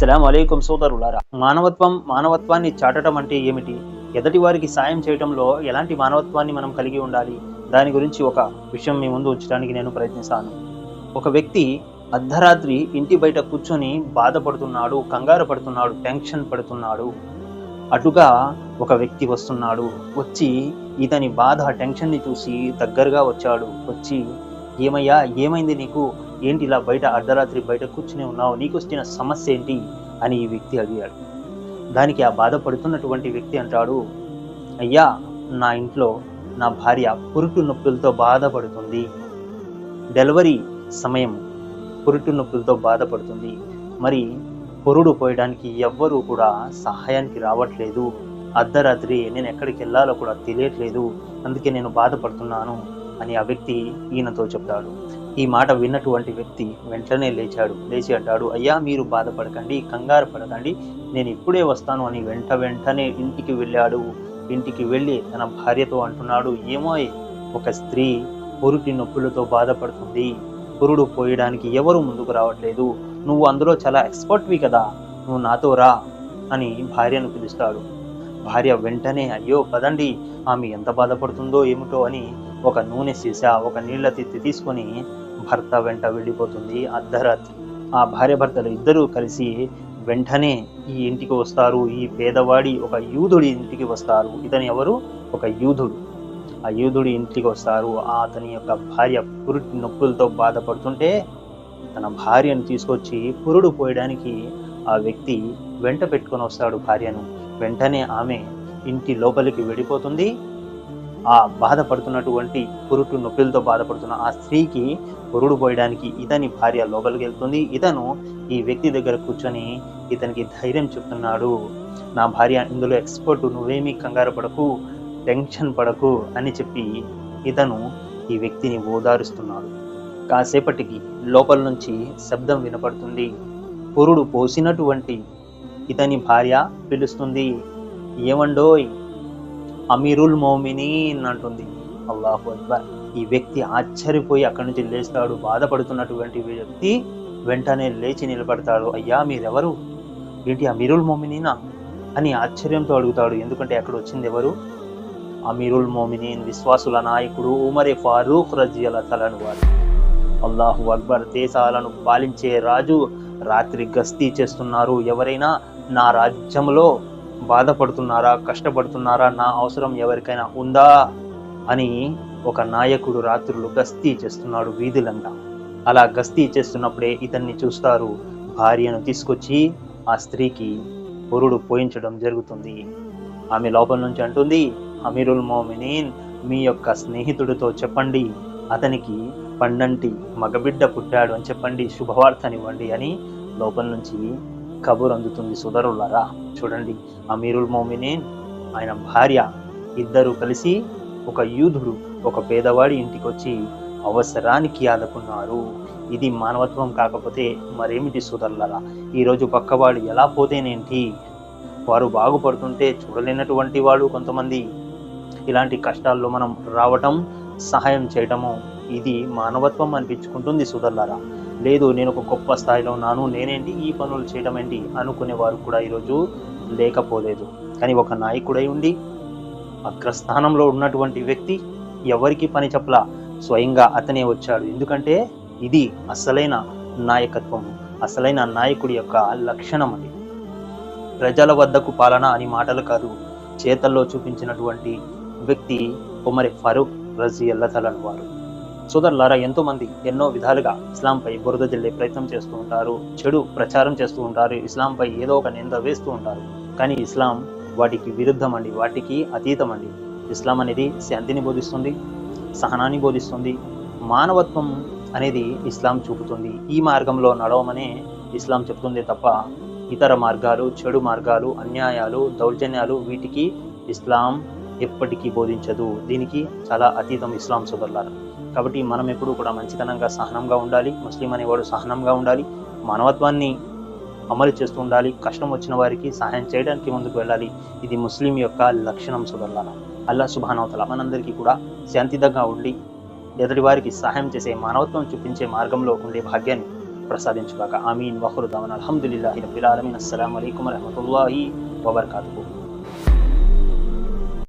అస్సలం అలైకుం సోదరులారా మానవత్వం మానవత్వాన్ని చాటడం అంటే ఏమిటి? ఎదటి వారికి సాయం చేయడంలో ఎలాంటి మానవత్వాన్ని మనం కలిగి ఉండాలి? దాని గురించి ఒక విషయం మీ ముందు ఉంచడానికి నేను ప్రయత్నిస్తాను. ఒక వ్యక్తి అర్ధరాత్రి ఇంటి బయట కూర్చొని బాధపడుతున్నాడు కంగారు పడుతున్నాడు టెన్షన్ పడుతున్నాడు. అటుగా ఒక వ్యక్తి వస్తున్నాడు వచ్చి ఇతని బాధ టెన్షన్ని చూసి దగ్గరగా వచ్చాడు. వచ్చి ఏమయ్యా ఏమైంది నీకు? ఏంటి ఇలా బయట అర్ధరాత్రి బయట కూర్చుని ఉన్నావు? నీకు వచ్చిన సమస్య ఏంటి? అని ఈ వ్యక్తి అడిగాడు. దానికి ఆ బాధపడుతున్నటువంటి వ్యక్తి అంటాడు అయ్యా నా ఇంట్లో నా భార్య పురుటు నొప్పులతో బాధపడుతుంది. డెలివరీ సమయం పురుటు నొప్పులతో బాధపడుతుంది. మరి పొరుడు పోయడానికి ఎవ్వరూ కూడా సహాయానికి రావట్లేదు. అర్ధరాత్రి నేను ఎక్కడికి వెళ్ళాలో కూడా తెలియట్లేదు. అందుకే నేను బాధపడుతున్నాను అని ఆ వ్యక్తి ఈయనతో చెప్తాడు. ఈ మాట విన్నటువంటి వ్యక్తి వెంటనే లేచాడు. లేచి అంటాడు అయ్యా మీరు బాధపడకండి కంగారు పడకండి. నేను ఇప్పుడే వస్తాను అని వెంట వెంటనే ఇంటికి వెళ్ళాడు. ఇంటికి వెళ్ళి తన భార్యతో అంటున్నాడు ఏమో ఒక స్త్రీ పురుటి నొప్పులతో బాధపడుతుంది. పురుడు పోయడానికి ఎవరు ముందుకు రావట్లేదు. నువ్వు అందులో చాలా ఎక్స్పర్ట్వి కదా నువ్వు నాతో రా అని భార్యను పిలుస్తాడు. భార్య వెంటనే అయ్యో పదండి ఆమె ఎంత బాధపడుతుందో ఏమిటో అని ఒక నూనె సీసా ఒక నీళ్ళ తిత్తి తీసుకొని భర్త వెంట వెళ్ళిపోతుంది అర్ధరాత్రి. ఆ భార్య భర్తలు ఇద్దరూ కలిసి వెంటనే ఈ ఇంటికి వస్తారు. ఈ పేదవాడి ఒక యూదుడి ఇంటికి వస్తారు. ఇతని ఎవరు? ఒక యూదుడు. ఆ యూదుడి ఇంటికి వస్తారు. ఆ అతని యొక్క భార్య పురుటి నొప్పులతో బాధపడుతుంటే తన భార్యను తీసుకొచ్చి పురుడు పోయడానికి ఆ వ్యక్తి వెంట పెట్టుకొని వస్తాడు భార్యను. వెంటనే ఆమె ఇంటి లోపలికి వెళ్ళిపోతుంది. ఆ బాధపడుతున్నటువంటి పురుటు నొప్పులతో బాధపడుతున్న ఆ స్త్రీకి పురుడు పోయడానికి ఇతని భార్య లోపలికి వెళ్తుంది. ఇతను ఈ వ్యక్తి దగ్గర కూర్చొని ఇతనికి ధైర్యం చెప్తున్నాడు. నా భార్య ఇందులో ఎక్స్పర్ట్ నువ్వేమీ కంగారు పడకు టెన్షన్ పడకు అని చెప్పి ఇతను ఈ వ్యక్తిని ఓదారుస్తున్నాడు. కాసేపటికి లోపల నుంచి శబ్దం వినపడుతుంది. పురుడు పోసినటువంటి ఇతని భార్య పిలుస్తుంది. ఏమండోయ్ అమీరుల్ మోమినీన్ అంటుంది. అల్లాహు అక్బర్. ఈ వ్యక్తి ఆశ్చర్యపోయి అక్కడి నుంచి లేస్తాడు బాధపడుతున్నటువంటి వ్యక్తి వెంటనే లేచి నిలబడతాడు. అయ్యా మీరెవరు? ఏంటి అమీరుల్ మోమినీనా? అని ఆశ్చర్యంతో అడుగుతాడు. ఎందుకంటే అక్కడ వచ్చింది ఎవరు? అమీరుల్ మోమినీన్ విశ్వాసుల నాయకుడు ఉమరే ఫారూక్ రజియల తలను వారు. అల్లాహు అక్బర్ దేశాలను పాలించే రాజు రాత్రి గస్తీ చేస్తున్నారు. ఎవరైనా నా రాజ్యంలో బాధపడుతున్నారా కష్టపడుతున్నారా నా అవసరం ఎవరికైనా ఉందా అని ఒక నాయకుడు రాత్రులు గస్తీ చేస్తున్నాడు వీధులంతా. అలా గస్తీ చేస్తున్నప్పుడే ఇతన్ని చూస్తారు. భార్యను తీసుకొచ్చి ఆ స్త్రీకి పొరుడు పోయించడం జరుగుతుంది. ఆమె లోపల నుంచి అంటుంది అమీరుల్ మోమినీన్ మీ యొక్క స్నేహితుడితో చెప్పండి. అతనికి పండంటి మగబిడ్డ పుట్టాడు అని చెప్పండి. శుభవార్తనివ్వండి అని లోపల నుంచి కబుర్ అందుతుంది సుధరులరా చూడండి అమీరుల్ మోమినేన్ ఆయన భార్య ఇద్దరు కలిసి ఒక యూధుడు ఒక పేదవాడి ఇంటికి వచ్చి అవసరానికి ఆదుకున్నారు. ఇది మానవత్వం కాకపోతే మరేమిటి సుదరులారా? ఈరోజు పక్కవాడు ఎలా పోతేనేంటి? వారు బాగుపడుతుంటే చూడలేనటువంటి వాళ్ళు కొంతమంది. ఇలాంటి కష్టాల్లో మనం రావటం సహాయం చేయటము ఇది మానవత్వం అనిపించుకుంటుంది సుధర్లరా లేదు నేను ఒక గొప్ప స్థాయిలో ఉన్నాను నేనేంటి? ఈ పనులు చేయడం ఏంటి? అనుకునేవారు కూడా ఈరోజు లేకపోలేదు. కానీ ఒక నాయకుడై ఉండి అగ్రస్థానంలో ఉన్నటువంటి వ్యక్తి ఎవరికి పని చెప్పలా? స్వయంగా అతనే వచ్చాడు. ఎందుకంటే ఇది అసలైన నాయకత్వం అసలైన నాయకుడి యొక్క లక్షణం అది. ప్రజల వద్దకు పాలన అని మాటలు కాదు. చేతల్లో చూపించినటువంటి వ్యక్తి ఉమరి ఫరూక్ రజీ అల్లతలను వారు. సోదరులారా ఎంతో మంది ఎన్నో విధాలుగా ఇస్లాంపై బురద జల్లే ప్రయత్నం చేస్తూ ఉంటారు చెడు ప్రచారం చేస్తూ ఉంటారు ఇస్లాంపై ఏదో ఒక నింద వేస్తూ ఉంటారు. కానీ ఇస్లాం వాటికి విరుద్ధం అండి వాటికి అతీతం అండి ఇస్లాం అనేది శాంతిని బోధిస్తుంది సహనాన్ని బోధిస్తుంది మానవత్వం అనేది ఇస్లాం చూపుతుంది. ఈ మార్గంలో నడవమనే ఇస్లాం చెప్తుంది తప్ప ఇతర మార్గాలు చెడు మార్గాలు అన్యాయాలు దౌర్జన్యాలు వీటికి ఇస్లాం ఎప్పటికీ బోధించదు. దీనికి చాలా అతీతం ఇస్లాం సోదరులారా. కాబట్టి మనం ఎప్పుడూ కూడా మంచితనంగా సహనంగా ఉండాలి ముస్లిం అనేవాడు సహనంగా ఉండాలి మానవత్వాన్ని అమలు చేస్తూ ఉండాలి కష్టం వచ్చిన వారికి సహాయం చేయడానికి ముందుకు వెళ్ళాలి. ఇది ముస్లిం యొక్క లక్షణం సోదరులారా అల్లా సుభానవతల మనందరికీ కూడా శాంతిదంగా ఉండి ఎదుటి వారికి సహాయం చేసే మానవత్వం చూపించే మార్గంలో ఉండే భాగ్యాన్ని ప్రసాదించుగాక. ఆమీన్. వహరుదామన్ అల్హమ్దుల్లాహి రబ్బిల్ ఆలమీన్. అస్సలాము అలైకుం వరహమతుల్లాహి వబర్కాతుహు.